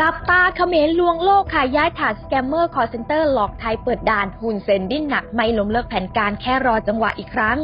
จับตาเขมรลวงโลกค่ะย้ายฐานสแกมเมอร์คอร์เซนเตอร์หลอกไทยเปิดด่านหุ่นเซนดิ้นหนักไม่ล้มเลิกแผนการแค่รอจังหวะอีกครั้ง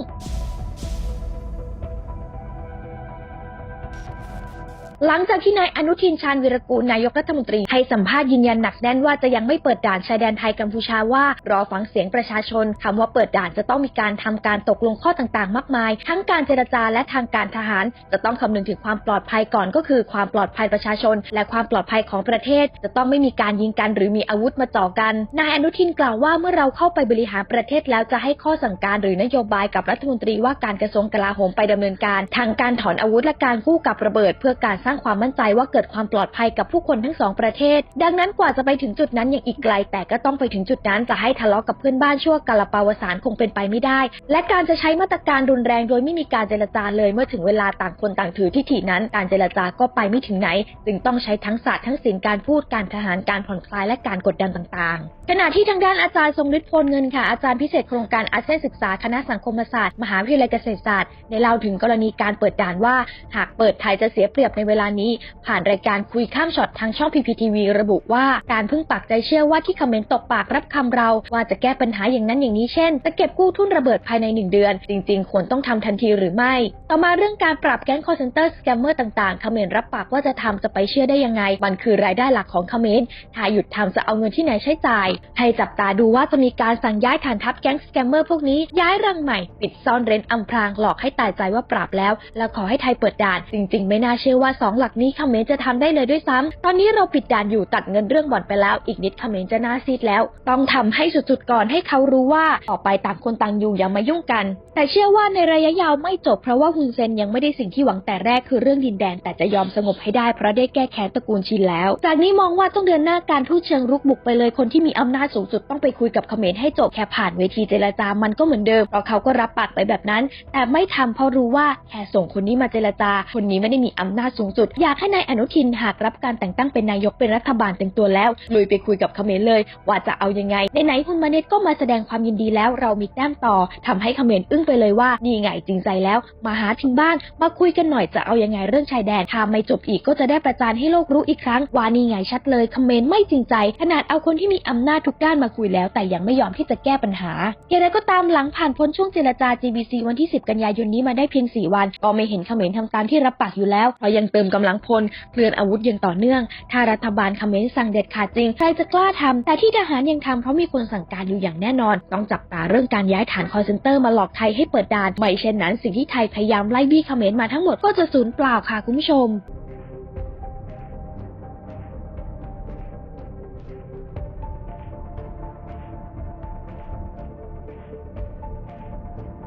หลังจากที่นายอนุทินชาญวิรกูลนายกรัฐมนตรีให้สัมภาษณ์ยืนยันหนักแน่นว่าจะยังไม่เปิดด่านชายแดนไทยกัมพูชาว่า รอฟังเสียงประชาชนคำว่าเปิดด่านจะต้องมีการทำการตกลงข้อต่างๆ มากมาย ทั้งการเจรจาและทางการทหาร จะต้องคำนึงถึงความปลอดภัยก่อนก็คือ ความปลอดภัยประชาชน และความปลอดภัยของประเทศ จะต้องไม่มีการยิงกันหรือมีอาวุธมาจ่อกัน นายอนุทินกล่าวว่าเมื่อเราเข้าไปบริหารประเทศแล้วจะให้ข้อสั่งการหรือนโยบายกับรัฐมนตรีว่าการกระทรวงกลาโหมไปดำเนินการทางการถอนอาวุธและการกู้กับระเบิดเพื่อการสร้างความมั่นใจว่าเกิดความปลอดภัยกับผู้คนทั้งสองประเทศ ดังนั้นกว่าจะไปถึงจุดนั้นยังอีกไกล แต่ก็ต้องไปถึงจุดนั้นจะให้ทะเลาะกับเพื่อนบ้านชั่วกาลปาวสารคงเป็นไปไม่ได้ และการจะใช้มาตรการรุนแรงโดยไม่มีการเจรจาเลยเมื่อถึงเวลาต่างคนต่างถือทิฐินั้น การเจรจาก็ไปไม่ถึงไหน จึงต้องใช้ทั้งศาสตร์ทั้งศิลป์การพูดการทหารการผ่อนคลายและการกดดันต่างๆ ขณะที่ทางด้านอาจารย์ทรงฤทธิ์พลเงินค่ะอาจารย์พิเศษโครงการอาเซียนศึกษาคณะสังคมศาสตร์มหาวิทยาลัยเกษตรศาสตร์ได้เล่าถึงกรณีการเปิดด่านว่า หากเปิดไทยจะเสียเปรียบในเวลานี้ ผ่านรายการคุยข้ามช็อตทางช่อง PPTV ระบุว่าการพึ่งปักใจเชื่อว่าที่คอมเมนต์ตกปากรับคำเรา ว่าจะแก้ปัญหาอย่างนั้นอย่างนี้เช่นจะเก็บกู้ทุนระเบิดภายใน 1 เดือน จริงๆ ควรต้องทำทันทีหรือไม่ ต่อมาเรื่องการปรับแก๊งคอร์เซนเตอร์สแกมเมอร์ต่างๆคอมเมนต์รับปากว่าจะทำจะไปเชื่อได้ยังไง มันคือรายได้หลักของคอมเมนต์ถ้าหยุดทำจะเอาเงินที่ไหนใช้จ่าย ให้จับตาดูว่าจะมีการสั่งย้ายฐานทัพแก๊งสแกมเมอร์พวกนี้ย้ายรังใหม่ปิดซ่อนเร้นอำพรางหลอกให้ตายใจว่าปราบแล้ว แล้วขอให้ไทยเปิดด่าน จริง ๆ ไม่น่าเชื่อว่าสองหลักนี้คอมเมนจะทำได้เลยด้วยซ้ำตอนนี้เราปิดด่านอยู่ตัดเงินเรื่องบ่อนไปแล้ว อีกนิดคอมเมนจะน่าซีดแล้ว ต้องทำให้สุดๆก่อนให้เขารู้ว่าต่อไปต่างคนต่างอยู่อย่ามายุ่งกัน แต่เชื่อว่าในระยะยาวไม่จบเพราะว่าฮุนเซนยังไม่ได้สิ่งที่หวังแต่แรกคือเรื่องดินแดน แต่จะยอมสงบให้ได้เพราะได้แก้แค้นตระกูลชินแล้ว จากนี้มองว่าต้องเดินหน้าการทูตเชิงรุกบุกไปเลยคนที่มีอำนาจสูงสุดต้องไปคุยกับเขมรให้จบแค่ผ่านเวทีเจรจามันก็เหมือนเดิมเพราะเขาก็รับปากไปแบบนั้น แต่ไม่ทำเพราะรู้ว่าแค่ส่งคนนี้มาเจรจา คนนี้ไม่ได้มีอำนาจสูงสุด อยากให้นายอนุทินหากรับการแต่งตั้งเป็นนายกเป็นรัฐบาลเต็มตัวแล้วลุยไปคุยกับเขมรเลย ว่าจะเอายังไงไหนๆคุณมาเนตก็มาแสดงความยินดีแล้วเรามีแต้มต่อทำให้เขมรอึ้งไปเลยว่านี่ไงจริงใจแล้ว มาหาถึงบ้านมาคุยกันหน่อยจะเอายังไงเรื่องชายแดนถ้าไม่จบอีกก็จะได้ประจานให้โลกรู้อีกครั้งว่านี่ไงชัดเลยเขมรไม่จริงใจ ขนาดเอาคนที่มีอำนาจทุกด้านมาคุยแล้ว แต่ยังไม่ยอมที่จะแก้ปัญหาอย่างไรก็ตามหลังผ่านพ้นช่วงเจรจา GBC วันที่ 10 กันยายนนี้มาได้เพียง 4 วัน ก็ไม่เห็นเขมรทำตามที่รับปากอยู่แล้วเพราะยังเติมกำลังพลเคลื่อนอาวุธอย่างต่อเนื่อง ถ้ารัฐบาลเขมรสั่งเด็ดขาดจริง ใครจะกล้าทำแต่ที่ทหารยังทำเพราะมีคนสั่งการอยู่อย่างแน่นอน ต้องจับตาเรื่องการย้ายฐานคอร์เซนเตอร์มาหลอกไทยให้เปิดด่าน ไม่เช่นนั้นสิ่งที่ไทยพยายามไล่บี้เขมรมาทั้งหมดก็จะสูญเปล่าค่ะคุณผู้ชม